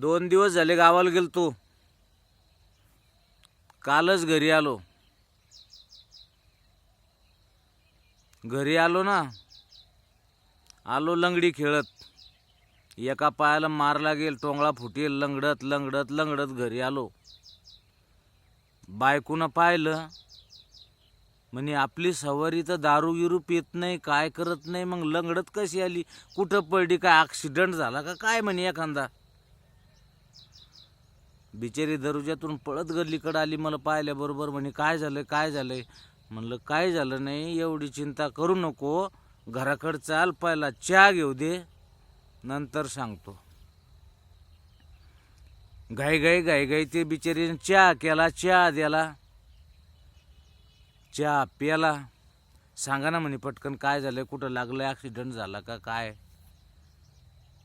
दोन दिवस झाले गावाला गेलतो. कालच घरी आलो. घरी आलो ना आलो लंगडी खेळत. एका पायाला मारला लागेल टोंगळा फुटेल लंगडत लंगडत लंगडत घरी आलो. बायकोनं पाहिलं म्हणे आपली सवारी तर दारू गिरू पित नाही काय करत नाही मग लंगडत कशी आली? कुठं पडली? काय ॲक्सिडेंट झाला का? काय म्हणे एखादा? बिचारी दरोज्यातून पळत गल्लीकडं आली मला पाहिल्याबरोबर म्हणे काय झालं काय झालंय? म्हणलं काय झालं नाही एवढी चिंता करू नको घराकडं चाल पहिला चहा घेऊ दे नंतर सांगतो. घाई घाई घाई घाई ते बिचारीने चहा केला चहा द्याला चहा प्याला. सांगा ना म्हणे पटकन काय झालंय कुठं लागलं ॲक्सिडेंट झाला का काय?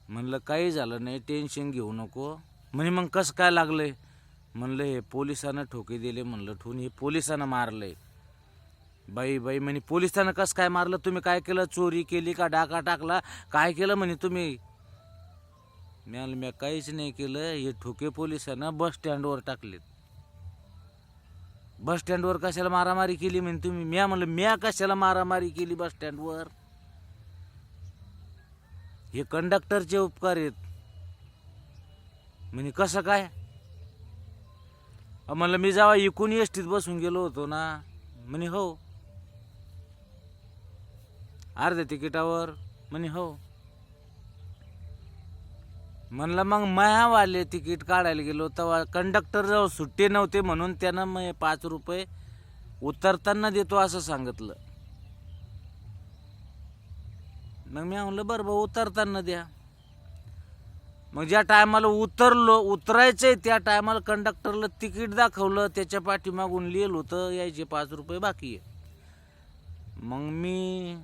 म्हणलं काही झालं नाही टेन्शन घेऊ नको म्हणे मग कसं काय लागलंय? म्हणलं हे पोलिसानं ठोके दिले म्हणलं ठून हे पोलिसानं मारलंय. बाई बाई म्हणे पोलिसानं कसं काय मारलं? तुम्ही काय केलं? चोरी केली का? डाका टाकला? काय केलं म्हणे तुम्ही? म्याल म्या काहीच नाही केलं. हे ठोके पोलिसानं बस स्टँडवर टाकलेत. बस स्टँडवर कशाला मारामारी केली म्हणे तुम्ही? म्या म्हणलं म्या कशाला मारामारी केली बस स्टँडवर? हे कंडक्टरचे उपकार आहेत. म्हणे कसं काय? म्हणलं मी जेव्हा इकून एसटीत बसून गेलो होतो ना म्हणे हो. अर्ध्या तिकिटावर म्हणे हो. म्हणलं मग मायावाले तिकीट काढायला गेलो तेव्हा कंडक्टर जवळ सुट्टे नव्हते म्हणून त्यानं मग पाच रुपये उतरताना देतो असं सांगितलं. मग मी म्हणलं बरं बा उतरताना द्या. मग ज्या टायमाला उतरलो उतरायचंय त्या टायमाला कंडक्टरला तिकीट दाखवलं त्याच्या पाठीमागून लिहिलं होतं यायचे पाच रुपये बाकी आहे मग मी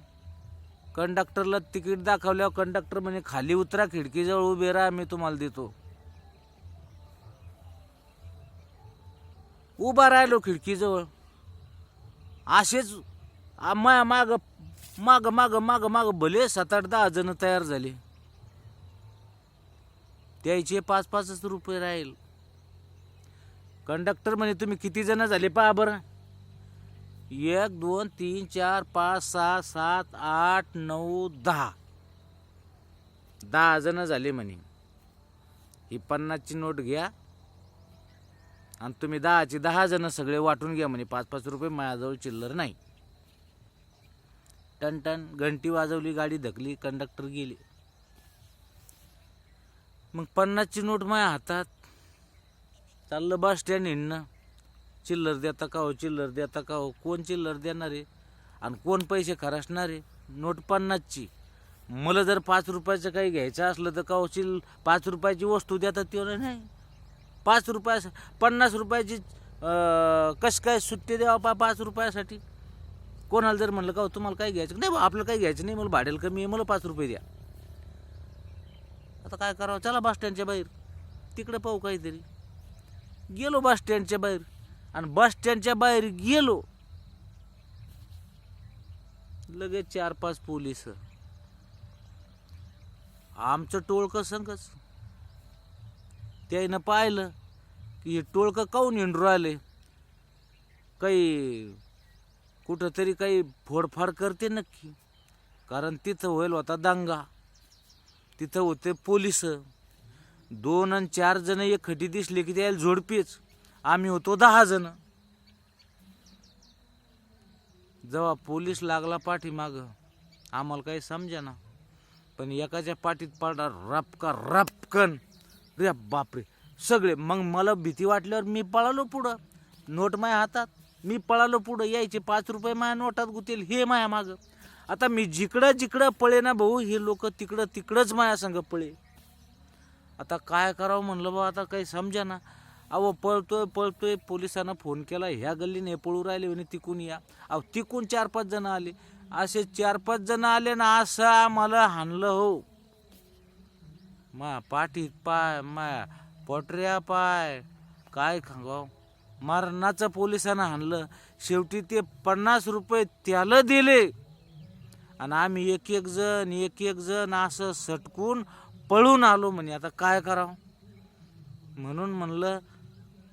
कंडक्टरला तिकीट दाखवल्यावर कंडक्टर म्हणे खाली उतरा खिडकीजवळ उभे राहा मी तुम्हाला देतो. उभा राहिलो खिडकीजवळ. असेच आ- माग माग माग माग माग भले सात आठ दहा जण तयार झाले. द्यायचे पाच पाचच रुपये राहील. कंडक्टर म्हणे तुम्ही किती जण झाले पहा बरं. एक दोन तीन चार पाच सहा सात आठ नऊ दहा. दहा जण झाले म्हणे. ही पन्नासची नोट घ्या. आणि तुम्ही दहाची दहा जण सगळे वाटून घ्या म्हणे. पाच पाच रुपये माझ्याजवळ चिल्लर नाही. टन टन घंटी वाजवली गाडी धकली कंडक्टर गेले. मग पन्नासची नोट माझ्या हातात. चाललं बस स्टँड हिंडणं. चिल्लर देता का हो चिल्लर देता का हो कोण चिल्लर देणार आहे? आणि कोण पैसे खरासणार आहे? नोट पन्नासची. मला जर पाच रुपयाचं काही घ्यायचं असलं तर का हो चिल पाच रुपयाची वस्तू देतात तेवढं नाही? पाच रुपया पन्नास रुपयाची कसं काय सुट्टी द्यावा पा पाच रुपयासाठी? कोणाला जर म्हणलं का हो, तुम्हाला काय घ्यायचं? नाही बा, आपलं काही घ्यायचं नाही मला भाड्याला कमी आहे मला पाच रुपये द्या. आता काय करावं? चला बस स्टँडच्या बाहेर. तिकडे पाहू काहीतरी. गेलो बस स्टँडच्या बाहेर. आणि बस स्टँडच्या बाहेर गेलो. लगेच चार पाच पोलीस. आमचं टोळकं संगच त्यानं पाहिलं की हे टोळकं काऊन हिंडू राहिले? काही कुठंतरी काही फोडफाड करते नक्की. कारण तिथं होईल होता दंगा. तिथं होते पोलीस. दोन आणि चार जण एक खटी दिसले की त्याला झोडपीच. आम्ही होतो दहा जण. जेव्हा पोलीस लागला पाठीमाग आम्हाला काही समजा ना पण एकाच्या पाठीत पडला रपका रपकन. रे बापरे. सगळे मग मला भीती वाटल्यावर मी पळालो पुढं. नोट माझ्या हातात. मी पळालो पुढं. यायचे पाच रुपये माझ्या नोटात गुतील. हे माया मागं. आता मी जिकडं जिकडं पळे ना भाऊ हे लोक तिकडं तिकडंच माया संग पळे. आता काय करावं म्हणलं बा आता काही समजा ना अहो पळतोय पळतोय पोलिसांना फोन केला ह्या गल्लीने पळू राहिले म्हणे तिकून या. अहो तिकून चार पाच जण आले. असे चार पाच जण आले ना असं आम्हाला हाणलं हो. मा पाठीत पाय माया पटऱ्या पाय. काय खांगाव मरणाचं पोलिसांना हाणलं. शेवटी ते पन्नास रुपये त्याला दिले. आणि आम्ही एक एक जण एक एक जण असं सटकून पळून आलो म्हणे. आता काय करावं? म्हणून म्हणलं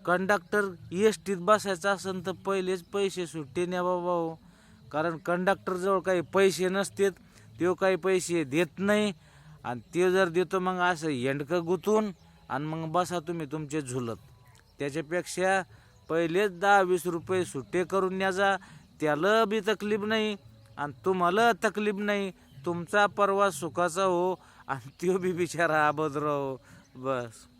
कंडक्टर एस टीत बसायचं असेल तर पहिलेच पैसे सुट्टे न्या बाबा हो. कारण कंडक्टरजवळ काही पैसे नसतेत. तो काही पैसे देत नाही. आणि ते जर देतो मग असं येंडकं गुतून आणि मग बसा तुम्ही तुमचे झुलत. त्याच्यापेक्षा पहिलेच दहा वीस रुपये सुट्टे करून न्याजा त्याला बी तकलीफ नाही. आणि तुम्हाला तकलीफ नाही तुमचा परवा सुखाचा हो आणि तो बी बिचारा अभद्र हो बस.